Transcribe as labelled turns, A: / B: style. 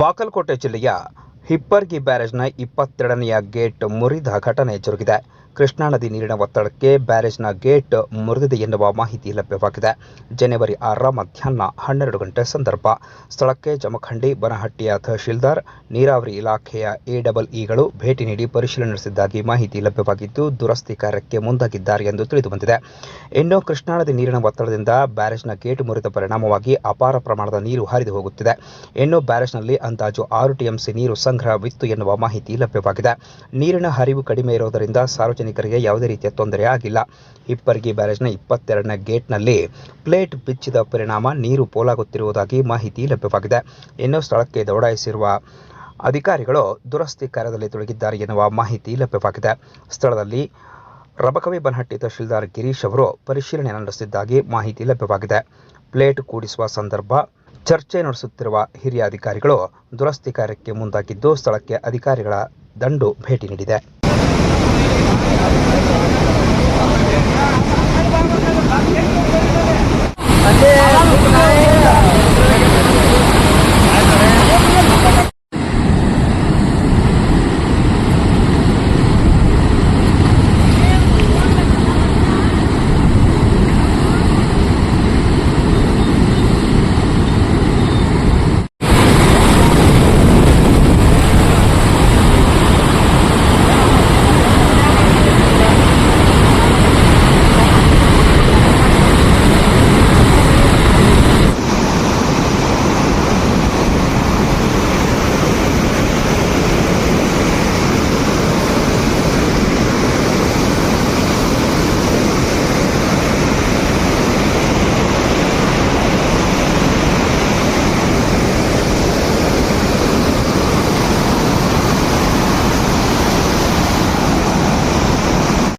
A: ಬಾಗಲಕೋಟೆ ಜಿಲ್ಲೆಯ ಹಿಪ್ಪರ್ಗಿ ಬ್ಯಾರೇಜ್ನ ಇಪ್ಪತ್ತೆರಡನೆಯ ಗೇಟ್ ಮುರಿದ ಘಟನೆ ಜರುಗಿದೆ. ಕೃಷ್ಣಾ ನದಿ ನೀರಿನ ಒತ್ತಡಕ್ಕೆ ಬ್ಯಾರೇಜ್ನ ಗೇಟ್ ಮುರಿದಿದೆ ಎನ್ನುವ ಮಾಹಿತಿ ಲಭ್ಯವಾಗಿದೆ. ಜನವರಿ ಆರರ ಮಧ್ಯಾಹ್ನ ಹನ್ನೆರಡು ಗಂಟೆ ಸಂದರ್ಭ. ಸ್ಥಳಕ್ಕೆ ಜಮಖಂಡಿ, ಬನಹಟ್ಟಿಯ ತಹಶೀಲ್ದಾರ್, ನೀರಾವರಿ ಇಲಾಖೆಯ ಎಡಬಲ್ ಇಗಳು ಭೇಟಿ ನೀಡಿ ಪರಿಶೀಲನೆ ನಡೆಸಿದ್ದಾಗಿ ಮಾಹಿತಿ ಲಭ್ಯವಾಗಿದ್ದು, ದುರಸ್ತಿ ಕಾರ್ಯಕ್ಕೆ ಮುಂದಾಗಿದ್ದಾರೆ ಎಂದು ತಿಳಿದುಬಂದಿದೆ. ಇನ್ನು ಕೃಷ್ಣಾ ನದಿ ನೀರಿನ ಒತ್ತಡದಿಂದ ಬ್ಯಾರೇಜ್ನ ಗೇಟ್ ಮುರಿದ ಪರಿಣಾಮವಾಗಿ ಅಪಾರ ಪ್ರಮಾಣದ ನೀರು ಹರಿದು ಹೋಗುತ್ತಿದೆ. ಇನ್ನು ಬ್ಯಾರೇಜ್ನಲ್ಲಿ ಅಂದಾಜು ಆರು ಟಿಎಂಸಿ ನೀರು ಸಂಗ್ರಹವಿತ್ತು ಎನ್ನುವ ಮಾಹಿತಿ ಲಭ್ಯವಾಗಿದೆ. ನೀರಿನ ಹರಿವು ಕಡಿಮೆ ಇರುವುದರಿಂದ ಸಾರ್ವಜನಿಕರಿಗೆ ಯಾವುದೇ ರೀತಿಯ ತೊಂದರೆ ಆಗಿಲ್ಲ. ಹಿಪ್ಪರ್ಗಿ ಬ್ಯಾರೇಜ್ನ ಇಪ್ಪತ್ತೆರಡನೇ ಗೇಟ್ನಲ್ಲಿ ಪ್ಲೇಟ್ ಬಿಚ್ಚಿದ ಪರಿಣಾಮ ನೀರು ಪೋಲಾಗುತ್ತಿರುವುದಾಗಿ ಮಾಹಿತಿ ಲಭ್ಯವಾಗಿದೆ. ಇನ್ನು ಸ್ಥಳಕ್ಕೆ ದೌಡಾಯಿಸಿರುವ ಅಧಿಕಾರಿಗಳು ದುರಸ್ತಿ ಕಾರ್ಯದಲ್ಲಿ ತೊಡಗಿದ್ದಾರೆ ಎನ್ನುವ ಮಾಹಿತಿ ಲಭ್ಯವಾಗಿದೆ. ಸ್ಥಳದಲ್ಲಿ ರಬಕವಿ ಬನಹಟ್ಟಿ ತಹಶೀಲ್ದಾರ್ ಗಿರೀಶ್ ಅವರು ಪರಿಶೀಲನೆ ನಡೆಸಿದ್ದಾಗಿ ಮಾಹಿತಿ ಲಭ್ಯವಾಗಿದೆ. ಪ್ಲೇಟ್ ಕೂಡಿಸುವ ಸಂದರ್ಭ ಚರ್ಚೆ ನಡೆಸುತ್ತಿರುವ ಹಿರಿಯ ಅಧಿಕಾರಿಗಳು ದುರಸ್ತಿ ಕಾರ್ಯಕ್ಕೆ ಮುಂದಾಗಿದ್ದು ಸ್ಥಳಕ್ಕೆ ಅಧಿಕಾರಿಗಳ ದಂಡು ಭೇಟಿ ನೀಡಿದೆ.
B: I'm going to go.